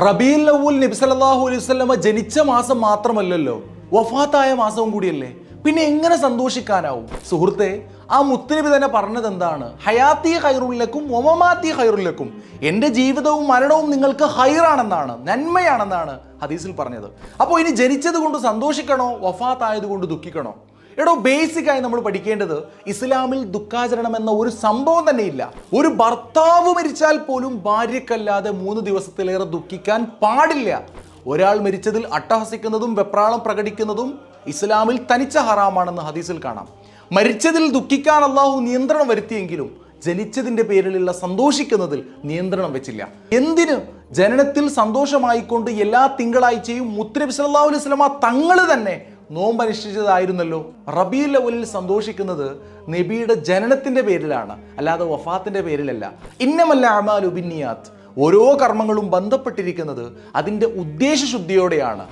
റബീൽ അവൂൽ നബി സല്ലല്ലാഹു അലൈഹി വസല്ലമ ജനിച്ച മാസം മാത്രമല്ലല്ലോ വഫാത്തായ മാസവും കൂടിയല്ലേ? പിന്നെ എങ്ങനെ സന്തോഷിക്കാനാവും? സുഹൃത്തെ ആ മുത്തലിബി തന്നെ പറഞ്ഞത് എന്താണ് ഹയാത്തി ഹൈറുല്ലക്കും ഒമമാത്തി ഹൈറുല്ലക്കും എന്റെ ജീവിതവും മരണവും നിങ്ങൾക്ക് ഹൈറാണെന്നാണ് നന്മയാണെന്നാണ് ഹദീസിൽ പറഞ്ഞത്. അപ്പോൾ ഇനി ജനിച്ചത് കൊണ്ട് സന്തോഷിക്കണോ വഫാത്തായത് കൊണ്ട് ദുഃഖിക്കണോ? എടോ ബേസിക് ആയി നമ്മൾ പഠിക്കേണ്ടത് ഇസ്ലാമിൽ ദുഃഖാചരണം എന്ന ഒരു സംഭവം തന്നെ ഇല്ല. ഒരു ഭർത്താവ് മരിച്ചാൽ പോലും ഭാര്യക്കല്ലാതെ മൂന്ന് ദിവസത്തിലേറെ ദുഃഖിക്കാൻ പാടില്ല. ഒരാൾ മരിച്ചതിൽ അട്ടഹസിക്കുന്നതും വെപ്രാളം പ്രകടിക്കുന്നതും ഇസ്ലാമിൽ തനിച്ച ഹറാമാണെന്ന് ഹദീസിൽ കാണാം. മരിച്ചതിൽ ദുഃഖിക്കാൻ അള്ളാഹു നിയന്ത്രണം വരുത്തിയെങ്കിലും ജനിച്ചതിന്റെ പേരിലുള്ള സന്തോഷിക്കുന്നതിൽ നിയന്ത്രണം വെച്ചില്ല. എന്തിന്? ജനനത്തിൽ സന്തോഷമായിക്കൊണ്ട് എല്ലാ തിങ്കളാഴ്ചയും മുത്തനബി സല്ലല്ലാഹു അലൈഹി വസല്ലമ തങ്ങൾ തന്നെ നോമ്പ് അനുഷ്ഠിച്ചതായിരുന്നല്ലോ റബീൽ അവലിൽ സന്തോഷിക്കുന്നത് നബിയുടെ ജനനത്തിന്റെ പേരിലാണ് അല്ലാതെ വഫാത്തിന്റെ പേരിലല്ല. ഇന്നമല്ല അമാലുബിന്നിയാത്ത് ഓരോ കർമ്മങ്ങളും ബന്ധപ്പെട്ടിരിക്കുന്നത് അതിന്റെ ഉദ്ദേശശുദ്ധിയോടെയാണ്.